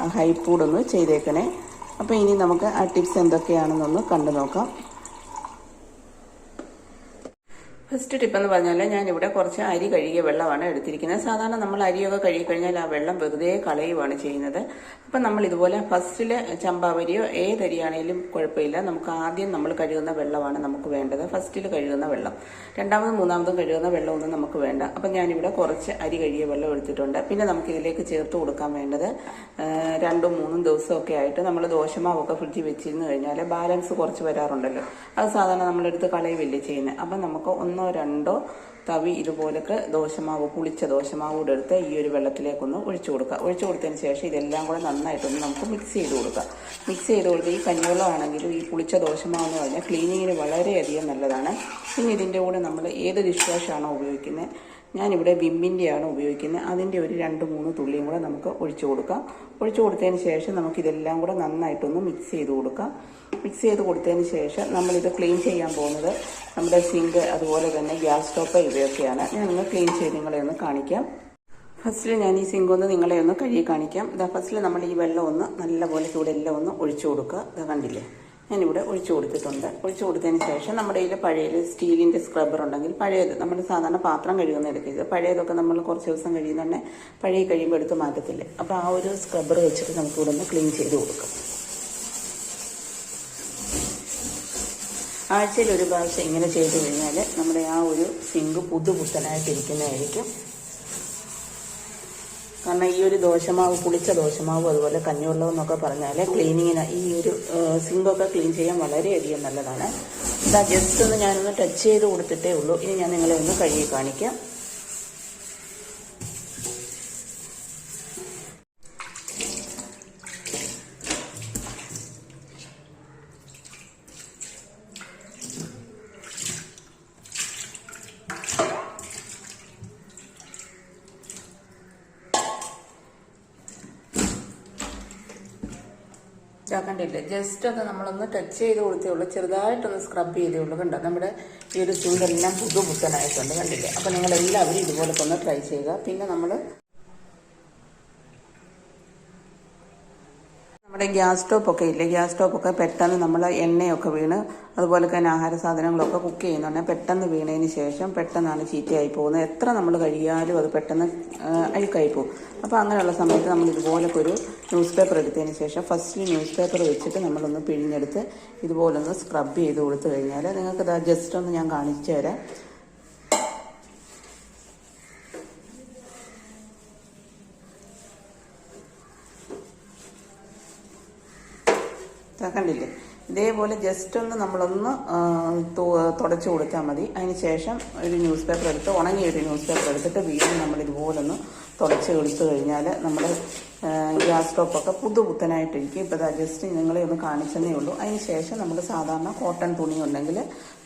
ഹൈപ്പൂഡ് ചെയ്തേക്കണേ. അപ്പോൾ ഇനി നമുക്ക് ആ ടിപ്സ് എന്തൊക്കെയാണെന്നൊന്ന് കണ്ടു നോക്കാം ഫസ്റ്റ് ടിപ്പ് എന്ന് പറഞ്ഞാൽ ഞാനിവിടെ കുറച്ച് അരി കഴുകിയ വെള്ളമാണ് എടുത്തിരിക്കുന്നത്. സാധാരണ നമ്മൾ അരിയൊക്കെ കഴുകി കഴിഞ്ഞാൽ ആ വെള്ളം വെറുതെ കളയുവാണ് ചെയ്യുന്നത്. അപ്പം നമ്മൾ ഇതുപോലെ ഫസ്റ്റിൽ ചമ്പാവരിയോ ഏതരിയാണേലും കുഴപ്പമില്ല. നമുക്ക് ആദ്യം നമ്മൾ കഴുകുന്ന വെള്ളമാണ് നമുക്ക് വേണ്ടത്. ഫസ്റ്റിൽ കഴുകുന്ന വെള്ളം. രണ്ടാമതും മൂന്നാമതും കഴുകുന്ന വെള്ളമൊന്നും നമുക്ക് വേണ്ട. അപ്പം ഞാനിവിടെ കുറച്ച് അരി കഴുകിയ വെള്ളം എടുത്തിട്ടുണ്ട്. പിന്നെ നമുക്ക് ഇതിലേക്ക് ചേർത്ത് കൊടുക്കാൻ വേണ്ടത് രണ്ടും മൂന്നും ദിവസമൊക്കെ ആയിട്ട് നമ്മൾ ദോശമാവൊക്കെ ഫ്രിഡ്ജിൽ വെച്ചിരുന്നു കഴിഞ്ഞാൽ ബാലൻസ് കുറച്ച് വരാറുണ്ടല്ലോ. അത് സാധാരണ നമ്മളെടുത്ത് കളയുകയല്ലേ ചെയ്യുന്നത് അപ്പം നമുക്ക് ഒന്നോ രണ്ടോ തവി ഇതുപോലൊക്കെ ദോശമാവ് പുളിച്ച ദോശമാവ് കൂടെ എടുത്ത് ഈ ഒരു വെള്ളത്തിലേക്കൊന്ന് ഒഴിച്ചു കൊടുക്കുക. ഒഴിച്ചു കൊടുത്തതിന് ശേഷം ഇതെല്ലാം കൂടെ നന്നായിട്ടൊന്ന് നമുക്ക് മിക്സ് ചെയ്ത് കൊടുക്കുക മിക്സ് ചെയ്ത് കൊടുത്ത് ഈ കഞ്ഞിവെള്ളമാണെങ്കിലും ഈ പുളിച്ച ദോശമാവ് എന്ന് പറഞ്ഞാൽ ക്ലീനിങ്ങിന് വളരെയധികം നല്ലതാണ്. പിന്നെ ഇതിന്റെ കൂടെ നമ്മൾ ഏത് ഡിഷ് വാഷാണോ ഉപയോഗിക്കുന്നത് ഞാനിവിടെ വിമ്മിന്റെയാണ് ഉപയോഗിക്കുന്നത്. അതിന്റെ ഒരു രണ്ട് മൂന്ന് തുള്ളിയും കൂടെ നമുക്ക് ഒഴിച്ചു കൊടുക്കാം. ഒഴിച്ചു കൊടുത്തതിന് ശേഷം നമുക്കിതെല്ലാം കൂടെ നന്നായിട്ടൊന്ന് മിക്സ് ചെയ്ത് കൊടുക്കാം. മിക്സ് ചെയ്ത് കൊടുത്തതിന് ശേഷം നമ്മളിത് ക്ലീൻ ചെയ്യാൻ പോകുന്നത് നമ്മുടെ സിങ്ക് അതുപോലെ തന്നെ ഗ്യാസ് സ്റ്റോപ്പ് ഇവയൊക്കെയാണ്. ഞാൻ നിങ്ങൾ ക്ലീൻ ചെയ്ത് നിങ്ങളെ ഒന്ന് കാണിക്കാം. ഫസ്റ്റിൽ ഞാൻ ഈ സിങ്ക് ഒന്ന് നിങ്ങളെ ഒന്ന് കഴുകി കാണിക്കാം. ഇതാ ഫസ്റ്റിൽ നമ്മൾ ഈ വെള്ളം ഒന്ന് നല്ലപോലെ ചൂട് എല്ലാം ഒന്ന് ഒഴിച്ചു കൊടുക്കുക. ഇത് കണ്ടില്ലേ? ഞാനിവിടെ ഒഴിച്ചു കൊടുത്തിട്ടുണ്ട്. ഒഴിച്ചു കൊടുത്തതിന് ശേഷം നമ്മുടെ കയ്യിൽ പഴയ സ്റ്റീലിന്റെ സ്ക്രബ്ബർ ഉണ്ടെങ്കിൽ പഴയത് നമ്മൾ സാധാരണ പാത്രം കഴുകുന്ന എടുക്കരുത് പഴയതൊക്കെ നമ്മൾ കുറച്ച് ദിവസം കഴിയുന്നുണ്ടെ പഴയ കഴിയുമ്പോൾ എടുത്ത് മാറ്റത്തില്ലേ? അപ്പോൾ ആ ഒരു സ്ക്രബ്ബർ വെച്ചിട്ട് നമുക്കിവിടെ ഒന്ന് ക്ലീൻ ചെയ്ത് കൊടുക്കാം. ആഴ്ചയിൽ ഒരു പ്രാവശ്യം ഇങ്ങനെ ചെയ്തു കഴിഞ്ഞാൽ നമ്മുടെ ആ ഒരു സിങ്ക് പുതുപുത്തനായിട്ടിരിക്കുന്നതായിരിക്കും. കാരണം ഈ ഒരു ദോശമാവ് പുളിച്ച ദോശമാവ് അതുപോലെ കഞ്ഞുവെള്ളമെന്നൊക്കെ പറഞ്ഞാൽ ക്ലീനിങ്ങിന് ഈ ഒരു സിങ്കൊക്കെ ക്ലീൻ ചെയ്യാൻ വളരെയധികം നല്ലതാണ്. ഇതാ ജസ്റ്റ് ഒന്ന് ഞാനൊന്ന് ടച്ച് ചെയ്ത് കൊടുത്തിട്ടേ ഉള്ളൂ. ഇനി ഞാൻ നിങ്ങളെ ഒന്ന് കഴുകി കാണിക്കാം. ഇതാക്കണ്ടില്ലേ? ജസ്റ്റ് ഒന്ന് നമ്മളൊന്ന് ടച്ച് ചെയ്ത് കൊടുത്തേ ഉള്ളൂ. ചെറുതായിട്ടൊന്ന് സ്ക്രബ് ചെയ്തേ ഉള്ളൂ. കണ്ടോ? നമ്മുടെ ഈ ഒരു ചൂടെല്ലാം പുതു പുത്തനായിട്ടുണ്ട് കണ്ടില്ലേ? അപ്പോൾ നിങ്ങൾ ഇതുപോലൊക്കെ ഒന്ന് ട്രൈ ചെയ്യുക. പിന്നെ നമ്മൾ നമ്മുടെ ഗ്യാസ് സ്റ്റോപ്പൊക്കെ ഇല്ലേ? ഗ്യാസ് സ്റ്റോപ്പൊക്കെ പെട്ടെന്ന് നമ്മൾ എണ്ണയൊക്കെ വീണ് അതുപോലെ തന്നെ ആഹാര സാധനങ്ങളൊക്കെ കുക്ക് ചെയ്യുന്നുണ്ടെങ്കിൽ പെട്ടെന്ന് വീണതിന് ശേഷം പെട്ടെന്നാണ് ചീത്തയായി പോകുന്നത്. എത്ര നമ്മൾ കഴിയാലും അത് പെട്ടെന്ന് അഴുക്കായി പോകും. അപ്പോൾ അങ്ങനെയുള്ള സമയത്ത് നമ്മൾ ഇതുപോലൊക്കെ ഒരു ന്യൂസ് പേപ്പർ എടുത്തതിന് ശേഷം ഫസ്റ്റ് ന്യൂസ് പേപ്പർ വെച്ചിട്ട് നമ്മളൊന്ന് പിഴിഞ്ഞെടുത്ത് ഇതുപോലൊന്ന് സ്ക്രബ് ചെയ്ത് കൊടുത്തു കഴിഞ്ഞാൽ നിങ്ങൾക്ക് ജസ്റ്റ് ഒന്ന് ഞാൻ കാണിച്ചു തരാം. കണ്ടില്ലേ? ഇതേപോലെ ജസ്റ്റ് ഒന്ന് നമ്മളൊന്ന് തുടച്ചു കൊടുത്താൽ മതി. അതിന് ശേഷം ഒരു ന്യൂസ് പേപ്പർ എടുത്ത് ഉണങ്ങിയ ഒരു ന്യൂസ് പേപ്പർ എടുത്തിട്ട് വീണ്ടും നമ്മൾ ഇതുപോലെ ഒന്ന് തുടച്ച് കൊടുത്തു കഴിഞ്ഞാൽ നമ്മൾ ഗ്യാസ് സ്റ്റോപ്പൊക്കെ പുതുപുത്തനായിട്ടിരിക്കും. ഇപ്പോൾ അത് ജസ്റ്റ് നിങ്ങളെ ഒന്ന് കാണിച്ചതേ ഉള്ളൂ. അതിന് ശേഷം നമ്മൾ സാധാരണ കോട്ടൺ തുണി ഉണ്ടെങ്കിൽ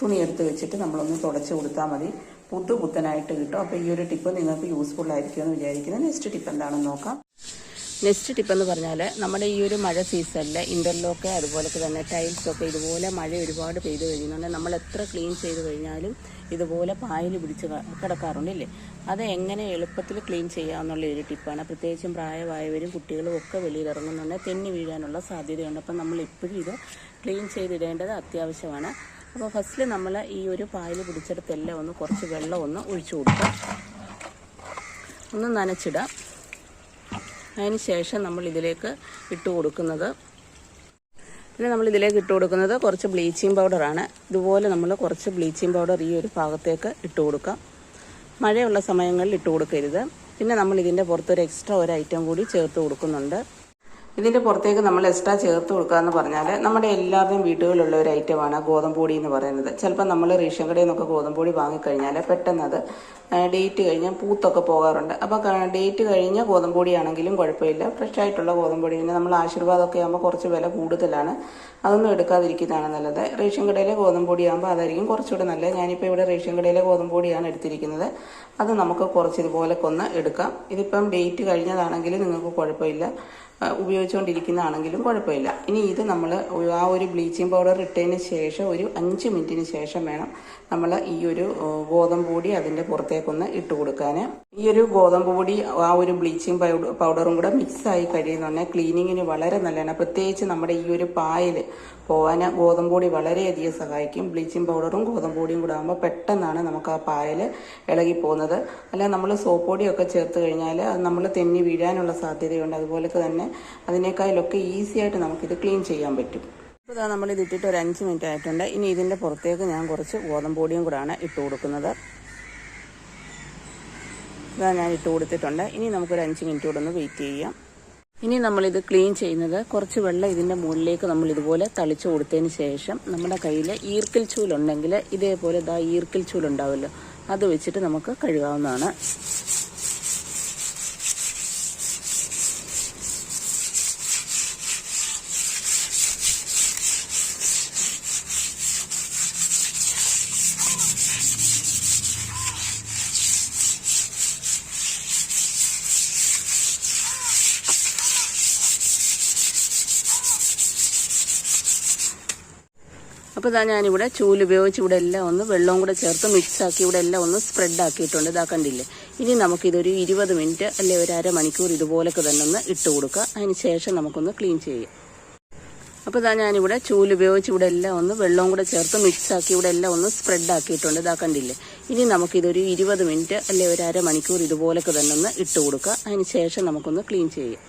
തുണി എടുത്ത് വെച്ചിട്ട് നമ്മളൊന്ന് തുടച്ച് കൊടുത്താൽ മതി. പുതുപുത്തനായിട്ട് കിട്ടും. അപ്പോൾ ഈ ഒരു ടിപ്പ് നിങ്ങൾക്ക് യൂസ്ഫുൾ ആയിരിക്കുമെന്ന് വിചാരിക്കുന്നത് നെക്സ്റ്റ് ടിപ്പ് എന്താണെന്ന് നോക്കാം. നെക്സ്റ്റ് ടിപ്പ് എന്ന് പറഞ്ഞാൽ നമ്മുടെ ഈ ഒരു മഴ സീസണിൽ ഇന്റർലോക്ക് അതുപോലെ തന്നെ ടൈൽസൊക്കെ ഇതുപോലെ മഴ ഒരുപാട് പെയ്ത് കഴിയുന്നുണ്ടെങ്കിൽ നമ്മൾ എത്ര ക്ലീൻ ചെയ്ത് കഴിഞ്ഞാലും ഇതുപോലെ പായൽ പിടിച്ച് കിടക്കാറുണ്ടല്ലേ അത് എങ്ങനെ എളുപ്പത്തിൽ ക്ലീൻ ചെയ്യാമെന്നുള്ള ഒരു ടിപ്പാണ് പ്രത്യേകിച്ചും പ്രായമായവരും കുട്ടികളും ഒക്കെ വെളിയിൽ ഇറങ്ങുന്നുണ്ടെങ്കിൽ തെന്നി വീഴാനുള്ള സാധ്യതയുണ്ട്. അപ്പം നമ്മൾ എപ്പോഴും ഇത് ക്ലീൻ ചെയ്തിടേണ്ടത് അത്യാവശ്യമാണ്. അപ്പോൾ ഫസ്റ്റിൽ നമ്മൾ ഈ ഒരു പായൽ പിടിച്ചെടുത്തെല്ലാം ഒന്ന് കുറച്ച് വെള്ളം ഒന്ന് ഒഴിച്ചു കൊടുക്കുക ഒന്ന് നനച്ചിടാം അതിന് ശേഷം നമ്മൾ ഇതിലേക്ക് ഇട്ട് കൊടുക്കുന്നത്. പിന്നെ നമ്മൾ ഇതിലേക്ക് ഇട്ട് കൊടുക്കുന്നത് കുറച്ച് ബ്ലീച്ചിങ് പൗഡറാണ്. ഇതുപോലെ നമ്മൾ കുറച്ച് ബ്ലീച്ചിങ് പൗഡർ ഈ ഒരു ഭാഗത്തേക്ക് ഇട്ട് കൊടുക്കാം. മഴയുള്ള സമയങ്ങളിൽ ഇട്ട് കൊടുക്കരുത്. പിന്നെ നമ്മൾ ഇതിന്റെ പുറത്തൊരു എക്സ്ട്രാ ഒരു ഐറ്റം കൂടി ചേർത്ത് കൊടുക്കുന്നുണ്ട്. ഇതിന്റെ പുറത്തേക്ക് നമ്മൾ എക്സ്ട്രാ ചേർത്ത് കൊടുക്കുക എന്ന് പറഞ്ഞാൽ നമ്മുടെ എല്ലാവരുടെയും വീടുകളിലുള്ള ഒരു ഐറ്റമാണ് ഗോതമ്പൊടി എന്ന് പറയുന്നത്. ചിലപ്പോൾ നമ്മൾ റേഷൻ കടയിൽ നിന്നൊക്കെ ഗോതമ്പൊടി വാങ്ങിക്കഴിഞ്ഞാൽ പെട്ടെന്ന് അത് ഡേറ്റ് കഴിഞ്ഞ് പൂത്തൊക്കെ പോകാറുണ്ട്. അപ്പോൾ ഡേറ്റ് കഴിഞ്ഞ ഗോതമ്പൊടിയാണെങ്കിലും കുഴപ്പമില്ല. ഫ്രഷ് ആയിട്ടുള്ള ഗോതമ്പൊടി പിന്നെ നമ്മൾ ആശീർവാദമൊക്കെ ആകുമ്പോൾ കുറച്ച് വില കൂടുതലാണ്. അതൊന്നും എടുക്കാതിരിക്കുന്നതാണ് നല്ലത്. റേഷൻ കടയിലെ ഗോതമ്പ് പൊടിയാകുമ്പോൾ അതായിരിക്കും കുറച്ചുകൂടെ നല്ലത്. ഞാനിപ്പോൾ ഇവിടെ റേഷൻ കടയിലെ ഗോതമ്പൊടിയാണ് എടുത്തിരിക്കുന്നത്. അത് നമുക്ക് കുറച്ച് ഇതുപോലെ കൊന്ന് എടുക്കാം. ഇതിപ്പം ഡേറ്റ് കഴിഞ്ഞതാണെങ്കിൽ നിങ്ങൾക്ക് കുഴപ്പമില്ല. ഉപയോഗിച്ചുകൊണ്ടിരിക്കുന്നതാണെങ്കിലും കുഴപ്പമില്ല. ഇനി ഇത് നമ്മൾ ആ ഒരു ബ്ലീച്ചിങ് പൗഡർ ഇട്ടതിന് ശേഷം ഒരു അഞ്ച് മിനിറ്റിന് ശേഷം വേണം നമ്മൾ ഈ ഒരു ഗോതമ്പ് പൊടി അതിന്റെ പുറത്തേക്കൊന്ന് ഇട്ട് കൊടുക്കാൻ ഈ ഒരു ഗോതമ്പ് പൊടി ആ ഒരു ബ്ലീച്ചിങ് പൗഡറും കൂടെ മിക്സായി കഴിയുന്നുണ്ടെങ്കിൽ ക്ലീനിങ്ങിന് വളരെ നല്ലതാണ്. പ്രത്യേകിച്ച് നമ്മുടെ ഈ ഒരു പായൽ പോകാൻ ഗോതമ്പ് പൊടി വളരെയധികം സഹായിക്കും. ബ്ലീച്ചിങ് പൗഡറും ഗോതമ്പ് പൊടിയും കൂടെ ആകുമ്പോൾ പെട്ടെന്നാണ് നമുക്ക് ആ പായൽ ഇളകി പോകുന്നത് അല്ല നമ്മൾ സോപ്പ് പൊടിയൊക്കെ ചേർത്ത് കഴിഞ്ഞാൽ അത് നമ്മൾ തെന്നി വീഴാനുള്ള സാധ്യതയുണ്ട്. അതുപോലെ തന്നെ അതിനേക്കാളൊക്കെ ഈസിയായിട്ട് നമുക്കിത് ക്ലീൻ ചെയ്യാൻ പറ്റും. ഇപ്പോൾ ഇതാ നമ്മൾ ഇട്ടിട്ട് ഒരു അഞ്ച് മിനിറ്റ് ആയിട്ടുണ്ട്. ഇനി ഇതിന്റെ പുറത്തേക്ക് ഞാൻ കുറച്ച് ഗോതമ്പൊടിയും കൂടാണ് ഇട്ട് കൊടുക്കുന്നത്. ഇതാ ഞാൻ ഇട്ട് കൊടുത്തിട്ടുണ്ട്. ഇനി നമുക്കൊരു അഞ്ച് മിനിറ്റ് കൂടെ ഒന്ന് വെയിറ്റ് ചെയ്യാം. ഇനി നമ്മളിത് ക്ലീൻ ചെയ്യുന്നത് കുറച്ച് വെള്ളം ഇതിന്റെ മുകളിലേക്ക് നമ്മൾ ഇതുപോലെ തളിച്ചു കൊടുത്തതിന് ശേഷം നമ്മുടെ കയ്യിൽ ഈർക്കിൽ ചൂലുണ്ടെങ്കിൽ ഇതേപോലെ ഇതാ ഈർക്കിൽ ചൂലുണ്ടാവുമല്ലോ അത് വെച്ചിട്ട് നമുക്ക് കഴുകാവുന്നതാണ്. അപ്പോൾ ഇതാ ഞാനിവിടെ ചൂൽ ഉപയോഗിച്ച് ഇവിടെ എല്ലാം ഒന്ന് വെള്ളവും കൂടെ ചേർത്ത് മിക്സ് ആക്കി ഇവിടെ എല്ലാം ഒന്ന് സ്പ്രെഡ് ആക്കിയിട്ടുണ്ട് ഇതാ കണ്ടില്ലേ? ഇനി നമുക്കിതൊരു ഇരുപത് മിനിറ്റ് അല്ലെ ഒരു അരമണിക്കൂർ ഇതുപോലൊക്കെ തന്നെ ഒന്ന് ഇട്ട് കൊടുക്കുക. അതിന് ശേഷം നമുക്കൊന്ന് ക്ലീൻ ചെയ്യാം. അപ്പോൾ ഇതാ ഞാനിവിടെ ചൂൽ ഉപയോഗിച്ച് ഇവിടെ എല്ലാം ഒന്ന് വെള്ളവും കൂടെ ചേർത്ത് മിക്സ് ആക്കി ഇവിടെ എല്ലാം ഒന്ന് സ്പ്രെഡ് ആക്കിയിട്ടുണ്ട് ഇതാ കണ്ടില്ലേ? ഇനി നമുക്കിതൊരു ഇരുപത് മിനിറ്റ് അല്ലെ ഒരു അരമണിക്കൂർ ഇതുപോലൊക്കെ തന്നെ ഒന്ന് ഇട്ട് കൊടുക്കുക. അതിന് ശേഷം നമുക്കൊന്ന് ക്ലീൻ ചെയ്യാം.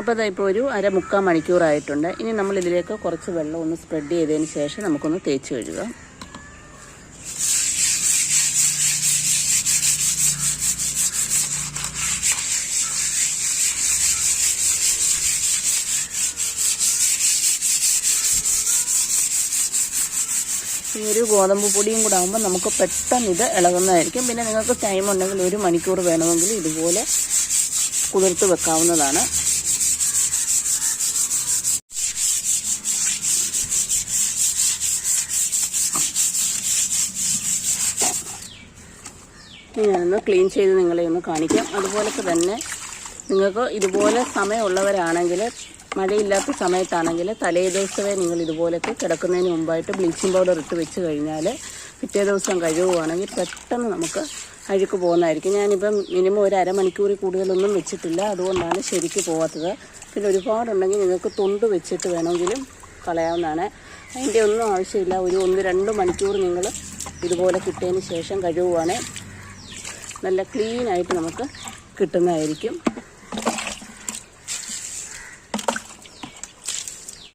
അപ്പോൾ ഇപ്പോൾ ഒരു അര മുക്കാൽ മണിക്കൂറായിട്ടുണ്ട്. ഇനി നമ്മൾ ഇതിലേക്ക് കുറച്ച് വെള്ളം ഒന്ന് സ്പ്രെഡ് ചെയ്തതിന് ശേഷം നമുക്കൊന്ന് തേച്ച് കഴുകുക ഈ ഒരു ഗോതമ്പ് പൊടിയും കൂടെ ആകുമ്പോൾ നമുക്ക് പെട്ടെന്ന് ഇത് ഇളകുന്നതായിരിക്കും. പിന്നെ നിങ്ങൾക്ക് ടൈം ഉണ്ടെങ്കിൽ ഒരു മണിക്കൂർ വേണമെങ്കിൽ ഇതുപോലെ കുതിർത്ത് വെക്കാവുന്നതാണ്. ഞാനൊന്ന് ക്ലീൻ ചെയ്ത് നിങ്ങളെ ഒന്ന് കാണിക്കാം. അതുപോലൊക്കെ തന്നെ നിങ്ങൾക്ക് ഇതുപോലെ സമയമുള്ളവരാണെങ്കിൽ മഴയില്ലാത്ത സമയത്താണെങ്കിൽ തലേ ദിവസമേ നിങ്ങൾ ഇതുപോലൊക്കെ കിടക്കുന്നതിന് മുമ്പായിട്ട് ബ്ലീച്ചിങ് പൗഡർ ഇട്ട് വെച്ച് കഴിഞ്ഞാൽ പിറ്റേ ദിവസം കഴുകുവാണെങ്കിൽ പെട്ടെന്ന് നമുക്ക് അഴുക്ക് പോകുന്നതായിരിക്കും. ഞാനിപ്പം മിനിമം ഒരു അരമണിക്കൂറിൽ കൂടുതലൊന്നും വെച്ചിട്ടില്ല. അതുകൊണ്ടാണ് ശരിക്ക് പോകാത്തത് പിന്നെ ഒരുപാടുണ്ടെങ്കിൽ നിങ്ങൾക്ക് തൊണ്ട് വെച്ചിട്ട് വേണമെങ്കിലും കളയാവുന്നതാണ്. അതിന്റെ ഒന്നും ആവശ്യമില്ല. ഒരു ഒന്ന് രണ്ട് മണിക്കൂർ നിങ്ങൾ ഇതുപോലെ കിട്ടിയതിന് ശേഷം കഴുകുവാണെങ്കിൽ നല്ല ക്ലീനായിട്ട് നമുക്ക് കിട്ടുന്നതായിരിക്കും.